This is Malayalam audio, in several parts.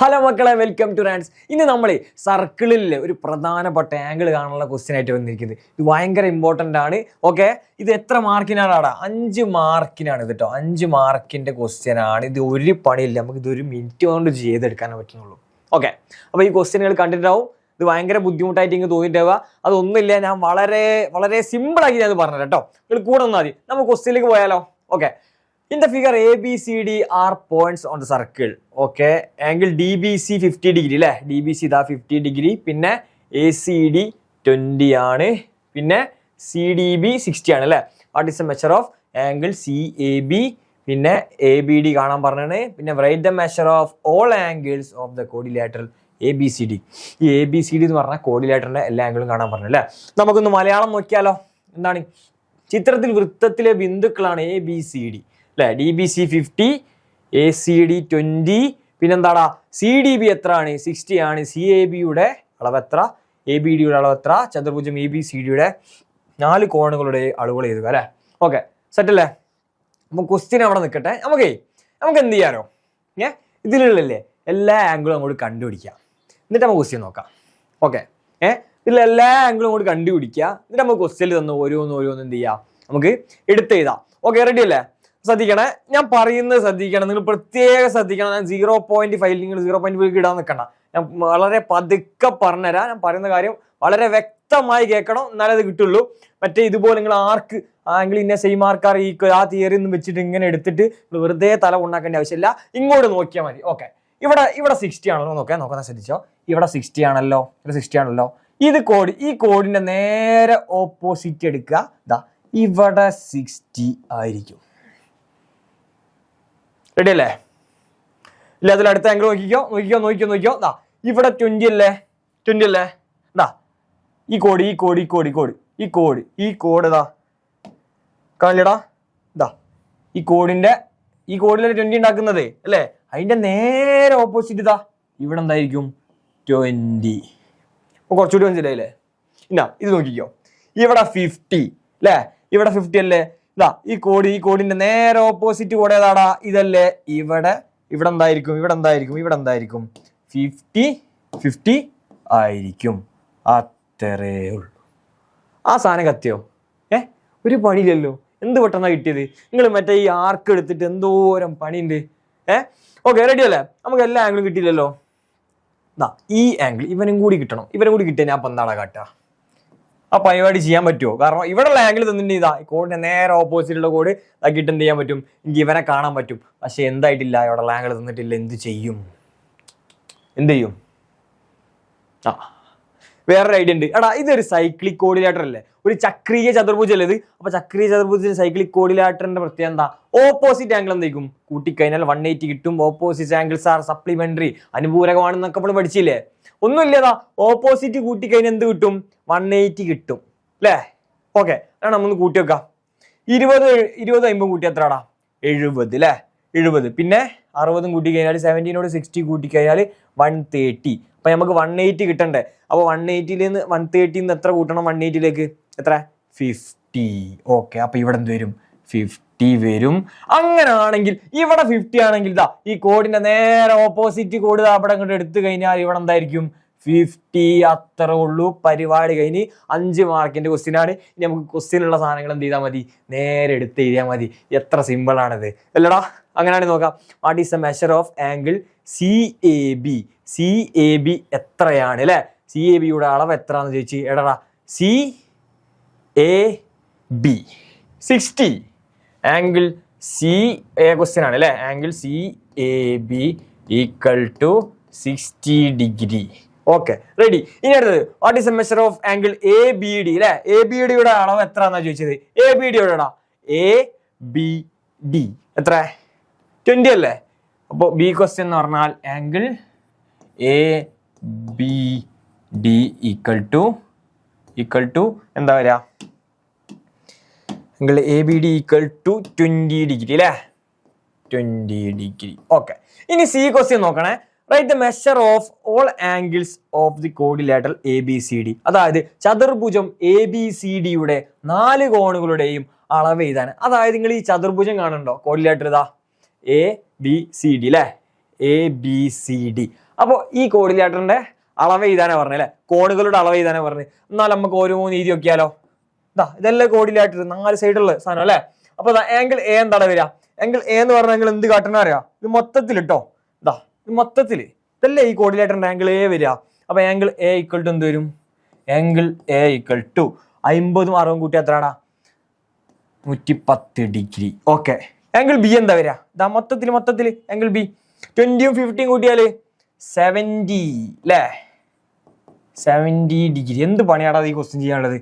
ഹലോ മക്കളെ വെൽക്കം ടു റാൻസ് ഇന്ന് നമ്മൾ സർക്കിളിൽ ഒരു പ്രധാനപ്പെട്ട ആംഗിൾ കാണാനുള്ള ക്വസ്റ്റ്യൻ ആയിട്ട് വന്നിരിക്കുന്നത്. ഇത് ഭയങ്കര ഇമ്പോർട്ടന്റ് ആണ്. ഓക്കെ ഇത് എത്ര മാർക്കിനാണ് ആടാ അഞ്ച് മാർക്കിനാണ് കേട്ടോ അഞ്ച് മാർക്കിന്റെ ക്വസ്റ്റ്യൻ ആണ്. ഇത് ഒരു പണിയില്ല. നമുക്ക് ഇത് ഒരു മിനിറ്റ് കൊണ്ട് ചെയ്തെടുക്കാനേ പറ്റുന്നുള്ളൂ. ഓക്കെ അപ്പോൾ ഈ ക്വസ്റ്റ്യനുകൾ കണ്ടിട്ടാവും ഇത് ഭയങ്കര ബുദ്ധിമുട്ടായിട്ട് ഇങ്ങ് തോന്നിയിട്ടുണ്ടാവുക. അതൊന്നുമില്ല ഞാൻ വളരെ വളരെ സിമ്പിളാക്കി ഞാൻ പറഞ്ഞത് കേട്ടോ നിങ്ങൾ കൂടെ വന്നാൽ മതി. നമുക്ക് ക്വസ്റ്റ്യനിലേക്ക് പോയാലോ? Okay In A B C D are points on the circle the circle. D B C 50 degree അല്ലേ ഡി ബി സി ഇതാ ഫിഫ്റ്റി ഡിഗ്രി പിന്നെ എ സി ഡി ട്വന്റി ആണ്. പിന്നെ സി ഡി ബി സിക്സ്റ്റി ആണ് അല്ലേ what is a measure of angle C A B പിന്നെ എ ബി ഡി കാണാൻ പറഞ്ഞാണ്. പിന്നെ right the measure of all angles of the quadrilateral A B C D ഈ എ ബി സി ഡി എന്ന് പറഞ്ഞാൽ കോഡിലാറ്ററിന്റെ എല്ലാ ആംഗിളും കാണാൻ പറഞ്ഞു അല്ലേ നമുക്കൊന്ന് മലയാളം നോക്കിയാലോ. എന്താണ്? ചിത്രത്തിൽ വൃത്തത്തിലെ ബിന്ദുക്കളാണ് എ ബി സി ഡി അല്ലെ? D B C fifty A C D twenty പിന്നെന്താടാ? C D B എത്ര ആണ്. സിക്സ്റ്റി ആണ് സി എ ബിയുടെ അളവ് എത്ര? എ ബി ഡിയുടെ അളവ് എത്ര? ചതുർഭുജം എ ബി സി ഡിയുടെ നാല് കോണുകളുടെ അളവുകൾ എഴുതുക അല്ലേ? ഓക്കെ സെറ്റ് അല്ലേ? അപ്പൊ ക്വസ്റ്റ്യൻ അവിടെ നിൽക്കട്ടെ നമുക്കേ നമുക്ക് എന്ത് ചെയ്യാനോ ഏ? ഇതിലുള്ളല്ലേ എല്ലാ ആംഗിളും അങ്ങോട്ട് കണ്ടുപിടിക്കാം. എന്നിട്ട് നമുക്ക് ക്വസ്റ്റ്യൻ നോക്കാം. ഓക്കെ ഏ? ഇതിലെ എല്ലാ ആംഗിളും അങ്ങോട്ട് കണ്ടുപിടിക്കുക. എന്നിട്ട് നമുക്ക് ക്വസ്റ്റ്യൻ തന്നു ഓരോന്ന് ഓരോന്ന് എന്ത് ചെയ്യാം? നമുക്ക് എടുത്ത് എഴുതാം. ഓക്കെ റെഡി അല്ലേ? ശ്രദ്ധിക്കണേ. ഞാൻ പറയുന്നത് ശ്രദ്ധിക്കണം. നിങ്ങൾ പ്രത്യേകം ശ്രദ്ധിക്കണം. ഞാൻ സീറോ പോയിന്റ് ഫൈവ് നിങ്ങൾ സീറോ പോയിന്റ് ഫൈവ് ഇടാൻ നിൽക്കണ്ട. ഞാൻ വളരെ പതുക്കെ പറഞ്ഞുതരാം. ഞാൻ പറയുന്ന കാര്യം വളരെ വ്യക്തമായി കേൾക്കണം. എന്നാലേ അത് കിട്ടുള്ളൂ. മറ്റേ ഇതുപോലെ നിങ്ങൾ ആർക്ക് ആംഗിൾ ഇന്ന സെയിം ആർക്കാർ ഈ ആ തിയറി ഒന്നും വെച്ചിട്ട് ഇങ്ങനെ എടുത്തിട്ട് വെറുതെ തല ഉണ്ടാക്കേണ്ട ആവശ്യമില്ല. ഇങ്ങോട്ട് നോക്കിയാൽ മതി. ഓക്കെ ഇവിടെ ഇവിടെ സിക്സ്റ്റി ആണല്ലോ. നോക്കാം നോക്കാൻ ശ്രദ്ധിച്ചോ. ഇവിടെ സിക്സ്റ്റി ആണല്ലോ. ഇവിടെ സിക്സ്റ്റി ആണല്ലോ. ഇത് കോഡ് ഈ കോഡിന്റെ നേരെ ഓപ്പോസിറ്റ് എടുക്കുക. ഇതാ ഇവിടെ സിക്സ്റ്റി ആയിരിക്കും. റെഡി അല്ലേ ഇല്ല അതിൽ അടുത്ത ആംഗിൾ നോക്കിക്കോ നോക്കിക്കോ നോക്കിക്കോ നോക്കിക്കോ. ദാ ഇവിടെ ട്വന്റി അല്ലേ? ട്വന്റി അല്ലേ? ദാ ഈ കോഡ് ഈ കോഡ് ഈ ഈ കോഡ് ഈ കോഡ് ഈ കോഡ് ഇതാ കാണില്ലടാ ഇതാ ഈ കോഡിന്റെ ഈ കോഡിലെ ട്വന്റി ഉണ്ടാക്കുന്നത് അല്ലേ? അതിന്റെ നേരെ ഓപ്പോസിറ്റ് ഇതാ ഇവിടെ എന്തായിരിക്കും? ട്വന്റി അപ്പൊ കുറച്ചുകൂടി മനസ്സിലായില്ലേ? ഇന്നാ ഇത് നോക്കിക്കോ. ഇവിടെ ഫിഫ്റ്റി അല്ലേ? ഇവിടെ ഫിഫ്റ്റി അല്ലേ? ഇതാ ഈ കോഡ് ഈ കോഡിന്റെ നേരെ ഓപ്പോസിറ്റ് കോഡ് ഏതാടാ? ഇതല്ലേ. ഇവിടെ ഇവിടെ എന്തായിരിക്കും? ഇവിടെ എന്തായിരിക്കും? ഇവിടെ എന്തായിരിക്കും? ഫിഫ്റ്റി ഫിഫ്റ്റി ആയിരിക്കും. അത്രേ ഉള്ളൂ. ആ സാധനം കത്തിയോ? ഏ? ഒരു പണിയില്ലല്ലോ. എന്ത് പെട്ടെന്നാ കിട്ടിയത്? നിങ്ങൾ മറ്റേ ഈ ആർക്ക് എടുത്തിട്ട് എന്തോരം പണിയുണ്ട്? ഏ? ഓക്കെ റെഡി അല്ലേ? നമുക്ക് എല്ലാ ആംഗിളും കിട്ടിയില്ലല്ലോ. ഈ ആംഗിൾ ഇവനും കൂടി കിട്ടണം. ഇവനും കൂടി കിട്ടിയാൽ ഞാൻ എന്താണ് കാട്ടുക ആ പരിപാടി ചെയ്യാൻ പറ്റുമോ? കാരണം ഇവിടെയുള്ള ആംഗിൾ തന്നിട്ട് ഇതാ ഈ കോഡിന്റെ നേരെ ഓപ്പോസിറ്റുള്ള കോഡ് ഇതാക്കിയിട്ട് എന്ത് ചെയ്യാൻ പറ്റും? എനിക്ക് ഇവനെ കാണാൻ പറ്റും. പക്ഷെ എന്തായിട്ടില്ല ഇവിടെയുള്ള ആംഗിൾ തന്നിട്ടില്ല എന്ത് ചെയ്യും? എന്ത് ചെയ്യും? ആ വേറൊരു ഐഡിയ ഉണ്ട്. എടാ ഇതൊരു സൈക്ലിക് കോഡിലേറ്റർ അല്ലേ ഒരു ചക്രീയ ചതുർഭുജം അല്ലേ അപ്പൊ ചക്രീയ ചതുർഭുജത്തിന് സൈക്കിളിൽ കോഡിലേറ്ററിന്റെ പ്രത്യേകത എന്താ? ഓപ്പോസിറ്റ് ആംഗിൾ എന്തായിരിക്കും കൂട്ടിക്കഴിഞ്ഞാൽ വൺ എയ്റ്റി കിട്ടും. ഓപ്പോസിറ്റ് ആംഗിൾസ് ആർ സപ്ലിമെന്ററി അനുപൂരകമാണെന്നൊക്കെ നമ്മൾ പഠിച്ചില്ലേ? ഒന്നുമില്ലതാ ഓപ്പോസിറ്റ് കൂട്ടിക്കഴിഞ്ഞാൽ എന്ത് കിട്ടും? വൺ എയ്റ്റി കിട്ടും. അല്ലേ ഓക്കെ അതാണ് നമ്മൾ കൂട്ടി വെക്കാം. ഇരുപത് ഇരുപത് അമ്പത് കൂട്ടി എത്രടാ? എഴുപത് അല്ലേ എഴുപത്. പിന്നെ അറുപതും കൂട്ടി കഴിഞ്ഞാൽ സെവന്റീനോട് സിക്സ്റ്റി കൂട്ടി കഴിഞ്ഞാൽ വൺ തേർട്ടി അപ്പൊ നമുക്ക് വൺ എയ്റ്റി കിട്ടണ്ടേ? അപ്പോൾ വൺ എയ്റ്റിയിൽ നിന്ന് വൺ തേർട്ടിയിൽ നിന്ന് എത്ര കൂട്ടണം? വൺ എയ്റ്റിയിലേക്ക് എത്ര? ഫിഫ്റ്റി ഓക്കെ അപ്പൊ ഇവിടെ എന്ത് വരും? ഫിഫ്റ്റി വരും. അങ്ങനാണെങ്കിൽ ഇവിടെ ഫിഫ്റ്റി ആണെങ്കിൽ ഇതാ ഈ കോഡിന്റെ നേരെ ഓപ്പോസിറ്റ് കോഡ് അവിടെ അങ്ങോട്ട് എടുത്തു കഴിഞ്ഞാൽ ഇവിടെ എന്തായിരിക്കും? ഫിഫ്റ്റി അത്ര ഉള്ളൂ. പരിപാടി കഴിഞ്ഞ് അഞ്ച് മാർക്കിന്റെ ക്വസ്റ്റ്യൻ ആണ്. ഇനി നമുക്ക് ക്വസ്റ്റ്യനുള്ള സാധനങ്ങൾ എന്ത് ചെയ്താൽ മതി? നേരെ എടുത്ത് എഴുതിയാൽ മതി. എത്ര സിമ്പിൾ ആണിത്. അല്ലടാ അങ്ങനെയാണെങ്കിൽ നോക്കാം. What is the measure of angle C A B C A B എത്രയാണ് അല്ലേ? സി എ ബിയുടെ അളവ് എത്രയാണെന്ന് ചോദിച്ചു എടാ C A B sixty angle C A question ആണ് അല്ലേ? Angle C A B equal to sixty degree okay ready ഇനി അടുത്തത്. What is a measure of angle A B D അല്ലേ? എ ബി ഡിയുടെ അളവ് എത്ര എന്നാ ചോദിച്ചത് എ ബി ഡിയുടെ എ ബി ഡി എത്ര? ട്വന്റി അല്ലേ? അപ്പോൾ ബി ക്വസ്റ്റ്യൻ എന്ന് പറഞ്ഞാൽ angle A B D equal to equal to എന്താ വരിക? നിങ്ങൾ A B D equal to twenty degree അല്ലേ ട്വന്റി ഡിഗ്രി ഓക്കെ ഇനി സി ക്വസ്റ്റ്യൻ നോക്കണേ. Right the measure of all angles of the quadrilateral A B C D അതായത് ചതുർഭുജം എ ബി സി ഡിയുടെ നാല് കോണുകളുടെയും അളവ് എഴുതാണ് അതായത് നിങ്ങൾ ഈ ചതുർഭുജം കാണുന്നുണ്ടോ? കോഡിലേറ്റർ ഇതാ. എ ബി സി ഡി അല്ലേ എ ബി സി ഡി അപ്പോൾ ഈ കോഡിലേറ്ററിന്റെ അളവ് എഴുതാനാ പറഞ്ഞത് അല്ലെ? കോണുകളുടെ അളവ് എഴുതാനാ പറഞ്ഞത് എന്നാൽ നമുക്ക് ഓരോ മൂന്ന് രീതി നോക്കിയാലോ? ഇതാ ഇതെല്ലാം കോടിയിലായിട്ട് നാല് സൈഡുള്ള സാധനം അല്ലെ? അപ്പൊ ആംഗിൾ എ എന്താണ് വരിക? ആംഗിൾ എ എന്ന് പറഞ്ഞാൽ എന്ത് കാട്ടണ അറിയാം? ഇത് മൊത്തത്തിൽ ഇട്ടോ ഇതാ ഇത് മൊത്തത്തിൽ ഇതല്ലേ ഈ കോടിയിലായിട്ട് ആംഗിൾ എ വരിക. അപ്പൊ ആംഗിൾ എ ഈക്വൽ ടു എന്ത് വരും? ആംഗിൾ എ ഈക്വൽ ടു അമ്പതും അറുപതും കൂട്ടി എത്രയാടാ? നൂറ്റി പത്ത് ഡിഗ്രി. ഓക്കെ ആംഗിൾ ബി എന്താ വരിക? ഇതാ മൊത്തത്തിൽ മൊത്തത്തിൽ ആംഗിൾ ബി ട്വന്റിയും ഫിഫ്റ്റിയും കൂട്ടിയാൽ സെവന്റി അല്ലേ സെവന്റി ഡിഗ്രി എന്ത് പണിയാടാ ഈ ക്വസ്റ്റ്യൻ ചെയ്യാനുള്ളത്?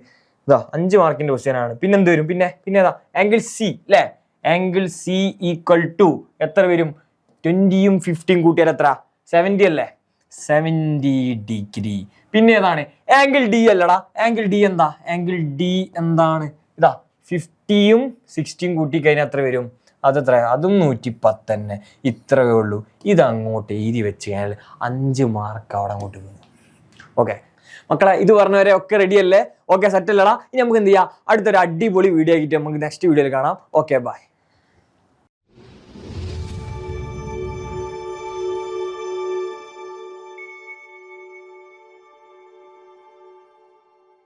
ഇതാ അഞ്ച് മാർക്കിന്റെ ക്വസ്റ്റ്യൻ ആണ്. പിന്നെ എന്ത് വരും? പിന്നെ പിന്നെ ഏതാ? ആംഗിൾ സി അല്ലേ ആംഗിൾ സി ഈക്വൽ ടു എത്ര വരും? ട്വന്റിയും ഫിഫ്റ്റിയും കൂട്ടിയാൽ എത്ര സെവന്റി അല്ലേ? സെവന്റി ഡിഗ്രി പിന്നെ ഏതാണ്? ആംഗിൾ ഡി അല്ലടാ. ആംഗിൾ ഡി എന്താ? ആംഗിൾ ഡി എന്താണ്? ഇതാ ഫിഫ്റ്റിയും സിക്സ്റ്റിയും കൂട്ടി കഴിഞ്ഞാൽ എത്ര വരും? അതെത്ര അതും നൂറ്റി പത്ത് തന്നെ. ഇത്രയേ ഉള്ളൂ. ഇത് അങ്ങോട്ട് എഴുതി വെച്ച് കഴിഞ്ഞാൽ അഞ്ച് മാർക്ക് അവിടെ അങ്ങോട്ട് വീണു. ഓക്കെ മക്കളെ ഇത് പറഞ്ഞവരെ ഒക്കെ റെഡി അല്ലേ? ഓക്കെ സെറ്റ് അല്ലടാ. ഇനി നമുക്ക് എന്ത് ചെയ്യാം? അടുത്തൊരു അടിപൊളി വീഡിയോ ആയിട്ട് നമുക്ക് നെക്സ്റ്റ് വീഡിയോയിൽ കാണാം. Okay bye